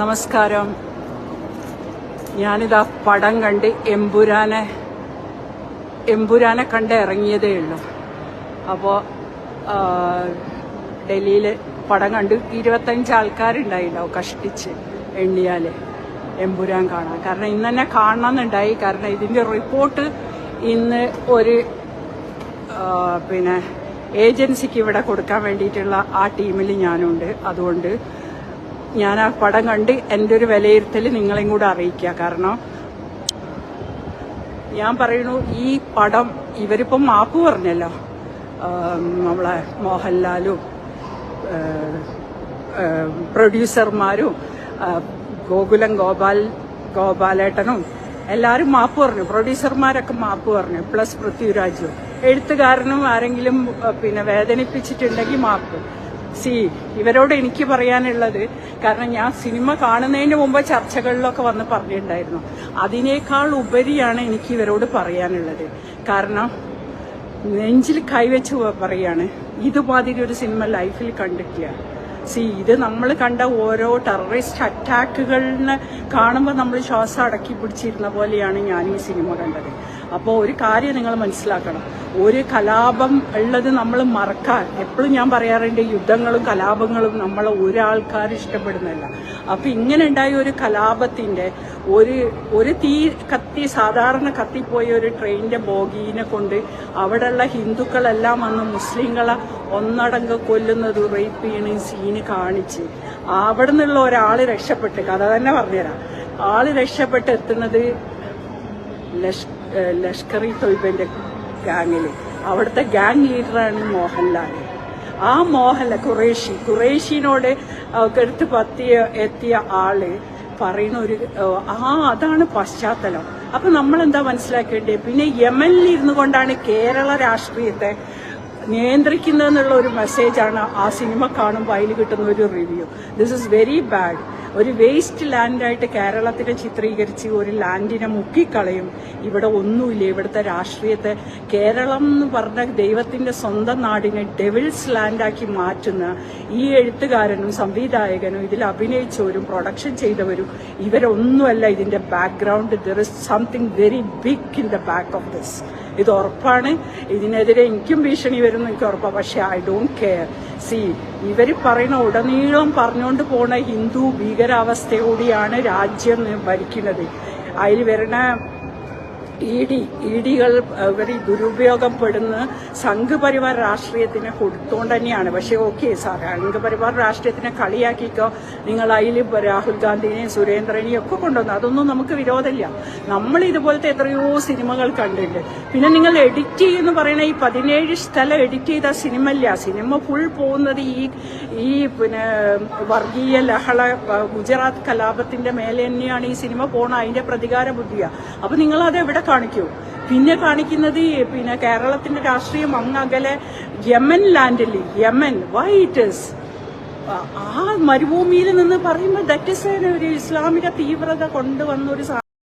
നമസ്കാരം. ഞാനിതാ പടം കണ്ട് എമ്പുരാനെ എമ്പുരാനെ കണ്ട് ഇറങ്ങിയതേ ഉള്ളൂ. അപ്പോൾ ഡൽഹിയിൽ പടം കണ്ട് ഇരുപത്തഞ്ച് ആൾക്കാരുണ്ടായിണ്ടാവും കഷ്ടിച്ച് എണ്ണിയാൽ എമ്പുരാൻ കാണാൻ. കാരണം ഇന്ന് തന്നെ കാണണമെന്നുണ്ടായി കാരണം ഇതിന്റെ റിപ്പോർട്ട് ഇന്ന് ഒരു പിന്നെ ഏജൻസിക്ക് ഇവിടെ കൊടുക്കാൻ വേണ്ടിയിട്ടുള്ള ആ ടീമിൽ ഞാനുണ്ട്. അതുകൊണ്ട് ഞാൻ ആ പടം കണ്ട് എന്റെ ഒരു വിലയിരുത്തൽ നിങ്ങളെയും കൂടെ അറിയിക്കുക. കാരണം ഞാൻ പറയുന്നു ഈ പടം ഇവരിപ്പം മാപ്പ് പറഞ്ഞല്ലോ. നമ്മളെ മോഹൻലാലും പ്രൊഡ്യൂസർമാരും ഗോകുലം ഗോപാൽ ഗോപാലേട്ടനും എല്ലാവരും മാപ്പ് പറഞ്ഞു. പ്രൊഡ്യൂസർമാരൊക്കെ മാപ്പ് പറഞ്ഞു. പ്ലസ് പൃഥ്വിരാജും. എഴുത്തുകാരനും ആരെങ്കിലും പിന്നെ വേദനിപ്പിച്ചിട്ടുണ്ടെങ്കിൽ മാപ്പ്. സി ഇവരോട് എനിക്ക് പറയാനുള്ളത് കാരണം ഞാൻ സിനിമ കാണുന്നതിന് മുമ്പ് ചർച്ചകളിലൊക്കെ വന്ന് പറഞ്ഞിട്ടുണ്ടായിരുന്നു. അതിനേക്കാൾ ഉപരിയാണ് എനിക്ക് ഇവരോട് പറയാനുള്ളത്. കാരണം നെഞ്ചിൽ കൈവച്ച് പറയാണ് ഇതുമാതിരി ഒരു സിനിമ ലൈഫിൽ കണ്ടിട്ടില്ല. സി ഇത് നമ്മൾ കണ്ട ഓരോ ടെററിസ്റ്റ് അറ്റാക്കുകളിന് കാണുമ്പോൾ നമ്മൾ ശ്വാസം അടക്കി പിടിച്ചിരുന്ന പോലെയാണ് ഞാൻ ഈ സിനിമ കണ്ടത്. അപ്പോൾ ഒരു കാര്യം നിങ്ങൾ മനസ്സിലാക്കണം. ഒരു കലാപം ഉള്ളത് നമ്മൾ മറക്കാൻ എപ്പോഴും ഞാൻ പറയാറുണ്ട് യുദ്ധങ്ങളും കലാപങ്ങളും നമ്മൾ ഒരാൾക്കാർ ഇഷ്ടപ്പെടുന്നില്ല അപ്പം ഇങ്ങനെ ഉണ്ടായ ഒരു കലാപത്തിന്റെ ഒരു ഒരു തീ കത്തി സാധാരണ കത്തിപ്പോയ ഒരു ട്രെയിനിന്റെ ബോഗീനെ കൊണ്ട് അവിടെയുള്ള ഹിന്ദുക്കളെല്ലാം വന്ന് മുസ്ലിങ്ങളെ ഒന്നടങ്ക് കൊല്ലുന്നത് റേപ്പ് ചെയ്യണ സീന് കാണിച്ച്. അവിടെ നിന്നുള്ള ഒരാൾ രക്ഷപ്പെട്ട് കഥ തന്നെ പറഞ്ഞുതരാം. ആൾ രക്ഷപ്പെട്ട് എത്തുന്നത് ലഷ്കർ ഇ തൊയ്ബന്റെ ഗാങ്ങിൽ. അവിടുത്തെ ഗാങ് ലീഡറാണ് മോഹൻലാൽ ആ മോഹൻലാൽ ഖുറേഷി. ഖുറേഷിനോട് അടുത്ത് പത്തിയ എത്തിയ ആൾ പറയുന്ന ഒരു ആ അതാണ് പശ്ചാത്തലം. അപ്പൊ നമ്മൾ എന്താ മനസ്സിലാക്കേണ്ടത്? പിന്നെ യമനിൽ ഇരുന്നു കൊണ്ടാണ് കേരള രാഷ്ട്രീയത്തെ നിയന്ത്രിക്കുന്നതെന്നുള്ള ഒരു മെസ്സേജാണ് ആ സിനിമ കാണുമ്പോൾ അതിൽ കിട്ടുന്ന ഒരു review this is very bad ഒരു വേസ്റ്റ് ലാൻഡായിട്ട് കേരളത്തിനെ ചിത്രീകരിച്ച് ഒരു ലാൻഡിനെ മുക്കിക്കളയും. ഇവിടെ ഒന്നുമില്ല. ഇവിടുത്തെ രാഷ്ട്രീയത്തെ കേരളം എന്ന് പറഞ്ഞ ദൈവത്തിന്റെ സ്വന്തം നാടിനെ ഡെവിൾസ് ലാൻഡാക്കി മാറ്റുന്ന ഈ എഴുത്തുകാരനും സംവിധായകനും ഇതിൽ അഭിനയിച്ചവരും പ്രൊഡക്ഷൻ ചെയ്തവരും ഇവരൊന്നുമല്ല ഇതിന്റെ background there is something very big in the back of this ഇത് ഉറപ്പാണ്. ഇതിനെതിരെ എനിക്കും ഭീഷണി വരും എനിക്ക് ഉറപ്പാണ് പക്ഷെ ഐ ഡോണ്ട് കെയർ സി ഇവർ പറയുന്ന ഉടനീളം പറഞ്ഞുകൊണ്ട് പോണ ഹിന്ദു ഭീകരാവസ്ഥയോടെയാണ് രാജ്യം ഭരിക്കുന്നത്. അതിൽ വരുന്ന ഇ ഡി ഇ ഡികൾ ഇവർ ദുരുപയോഗപ്പെടുന്ന സംഘപരിവാർ രാഷ്ട്രീയത്തിനെ കൊടുത്തുകൊണ്ട് തന്നെയാണ്. പക്ഷേ ഓക്കെ സാർ സംഘപരിവാർ രാഷ്ട്രീയത്തിനെ കളിയാക്കിക്കോ. നിങ്ങൾ അതിൽ രാഹുൽ ഗാന്ധിനെയും സുരേന്ദ്രനെയും ഒക്കെ കൊണ്ടുവന്നു. അതൊന്നും നമുക്ക് വിരോധമില്ല. നമ്മൾ ഇതുപോലത്തെ എത്രയോ സിനിമകൾ കണ്ടിട്ടുണ്ട്. പിന്നെ നിങ്ങൾ എഡിറ്റ് ചെയ്യുന്ന പറയുന്ന ഈ പതിനേഴ് സ്ഥലം എഡിറ്റ് ചെയ്ത സിനിമ ഇല്ല സിനിമ ഫുൾ പോകുന്നത് ഈ ഈ പിന്നെ വർഗീയ ലഹള ഗുജറാത്ത് കലാപത്തിന്റെ മേലെ തന്നെയാണ് ഈ സിനിമ പോണ അതിന്റെ പ്രതികാര ബുദ്ധിയാണ് അപ്പൊ നിങ്ങൾ എവിടെ കാണിക്കൂ. പിന്നെ കാണിക്കുന്നത് പിന്നെ കേരളത്തിന്റെ രാഷ്ട്രീയം അങ്ങകലെ യമൻ ലാൻഡിൽ യമൻ വൈ ഇറ്റ് ഇസ് ആ മരുഭൂമിയിൽ നിന്ന് പറയുമ്പോൾ ദറ്റ് ഇസ് ഒരു ഇസ്ലാമിക തീവ്രത കൊണ്ടുവന്ന ഒരു